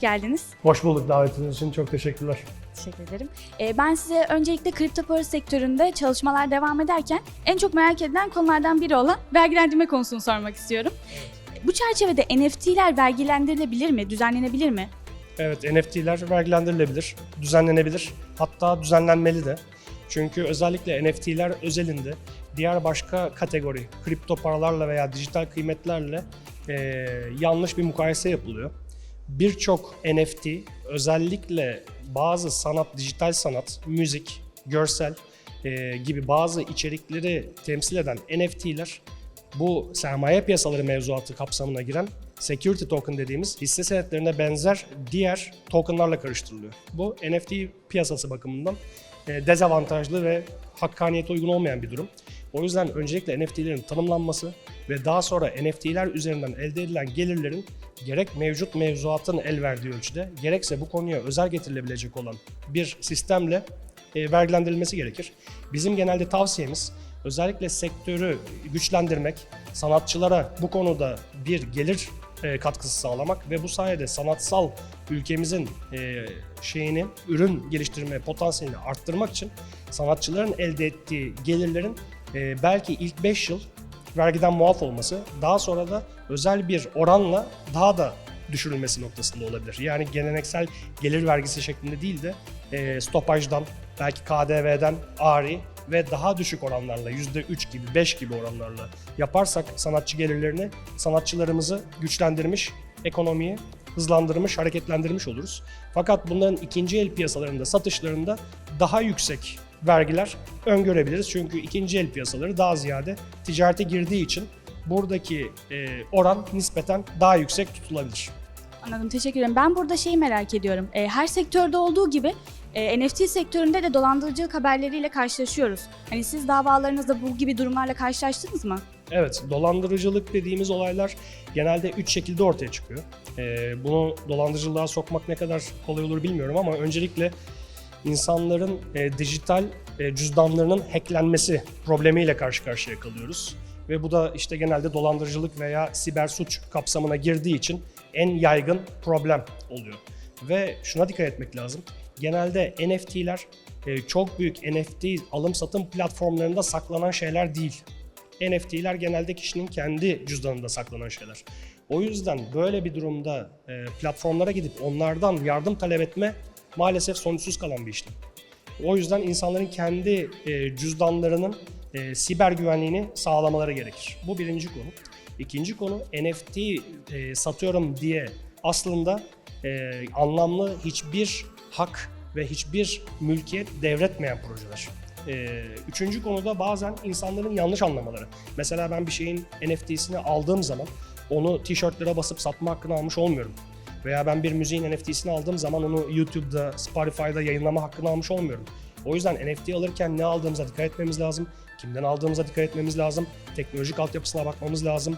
geldiniz. Hoş bulduk davetiniz için çok teşekkürler. Teşekkür ederim. Ee, ben size öncelikle kripto para sektöründe çalışmalar devam ederken en çok merak edilen konulardan biri olan vergilendirme konusunu sormak istiyorum. Bu çerçevede NFT'ler vergilendirilebilir mi, düzenlenebilir mi? Evet NFT'ler vergilendirilebilir, düzenlenebilir hatta düzenlenmeli de. Çünkü özellikle NFT'ler özelinde diğer başka kategori kripto paralarla veya dijital kıymetlerle eee, yanlış bir mukayese yapılıyor. Birçok NFT özellikle bazı sanat, dijital sanat, müzik, görsel eee, gibi bazı içerikleri temsil eden NFT'ler bu sermaye piyasaları mevzuatı kapsamına giren security token dediğimiz hisse senetlerine benzer diğer tokenlarla karıştırılıyor. Bu NFT piyasası bakımından e, dezavantajlı ve hakkaniyete uygun olmayan bir durum. O yüzden öncelikle NFT'lerin tanımlanması ve daha sonra NFT'ler üzerinden elde edilen gelirlerin gerek mevcut mevzuatın el verdiği ölçüde gerekse bu konuya özel getirilebilecek olan bir sistemle e, vergilendirilmesi gerekir. Bizim genelde tavsiyemiz özellikle sektörü güçlendirmek, sanatçılara bu konuda bir gelir e, katkısı sağlamak ve bu sayede sanatsal ülkemizin e, şeyini, ürün geliştirme potansiyelini arttırmak için sanatçıların elde ettiği gelirlerin e, belki ilk 5 yıl vergiden muaf olması, daha sonra da özel bir oranla daha da düşürülmesi noktasında olabilir. Yani geleneksel gelir vergisi şeklinde değil de e, stopajdan, belki KDV'den ari ve daha düşük oranlarla %3 gibi 5 gibi oranlarla yaparsak sanatçı gelirlerini sanatçılarımızı güçlendirmiş, ekonomiyi hızlandırmış, hareketlendirmiş oluruz. Fakat bunların ikinci el piyasalarında, satışlarında daha yüksek vergiler öngörebiliriz. Çünkü ikinci el piyasaları daha ziyade ticarete girdiği için buradaki e, oran nispeten daha yüksek tutulabilir. Anladım, teşekkür ederim. Ben burada şeyi merak ediyorum. Ee, her sektörde olduğu gibi e, NFT sektöründe de dolandırıcılık haberleriyle karşılaşıyoruz. Hani siz davalarınızda bu gibi durumlarla karşılaştınız mı? Evet, dolandırıcılık dediğimiz olaylar genelde üç şekilde ortaya çıkıyor. Ee, bunu dolandırıcılığa sokmak ne kadar kolay olur bilmiyorum ama öncelikle insanların e, dijital e, cüzdanlarının hacklenmesi problemiyle karşı karşıya kalıyoruz. Ve bu da işte genelde dolandırıcılık veya siber suç kapsamına girdiği için en yaygın problem oluyor. Ve şuna dikkat etmek lazım. Genelde NFT'ler e, çok büyük NFT alım satım platformlarında saklanan şeyler değil. NFT'ler genelde kişinin kendi cüzdanında saklanan şeyler. O yüzden böyle bir durumda e, platformlara gidip onlardan yardım talep etme maalesef sonuçsuz kalan bir işlem. O yüzden insanların kendi e, cüzdanlarının e, siber güvenliğini sağlamaları gerekir. Bu birinci konu. İkinci konu NFT satıyorum diye aslında anlamlı hiçbir hak ve hiçbir mülkiyet devretmeyen projeler. Ee, üçüncü konuda bazen insanların yanlış anlamaları. Mesela ben bir şeyin NFT'sini aldığım zaman onu tişörtlere basıp satma hakkını almış olmuyorum. Veya ben bir müziğin NFT'sini aldığım zaman onu YouTube'da, Spotify'da yayınlama hakkını almış olmuyorum. O yüzden NFT alırken ne aldığımıza dikkat etmemiz lazım. Kimden aldığımıza dikkat etmemiz lazım. Teknolojik altyapısına bakmamız lazım.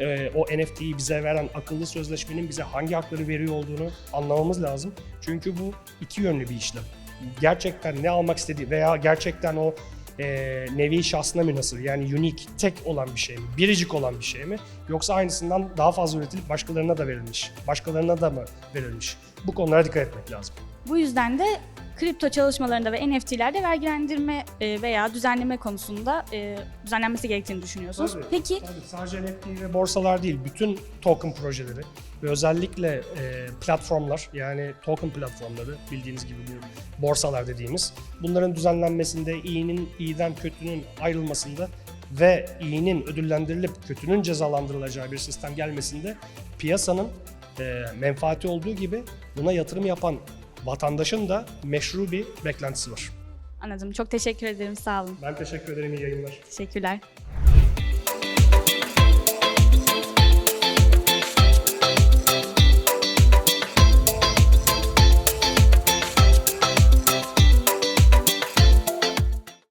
Ee, o NFT'yi bize veren akıllı sözleşmenin bize hangi hakları veriyor olduğunu anlamamız lazım. Çünkü bu iki yönlü bir işlem gerçekten ne almak istediği veya gerçekten o e, nevi şahsına münasır yani unique, tek olan bir şey mi, biricik olan bir şey mi yoksa aynısından daha fazla üretilip başkalarına da verilmiş, başkalarına da mı verilmiş? Bu konulara dikkat etmek lazım. Bu yüzden de kripto çalışmalarında ve NFT'lerde vergilendirme e, veya düzenleme konusunda e, düzenlenmesi gerektiğini düşünüyorsunuz. Tabii. Peki Tabii sadece NFT ve borsalar değil, bütün token projeleri ve özellikle e, platformlar yani token platformları bildiğiniz gibi bu borsalar dediğimiz bunların düzenlenmesinde iyinin iyiden kötünün ayrılmasında ve iyinin ödüllendirilip kötünün cezalandırılacağı bir sistem gelmesinde piyasanın menfaati olduğu gibi buna yatırım yapan vatandaşın da meşru bir beklentisi var. anladım. Çok teşekkür ederim. Sağ olun. Ben teşekkür ederim. iyi yayınlar. Teşekkürler.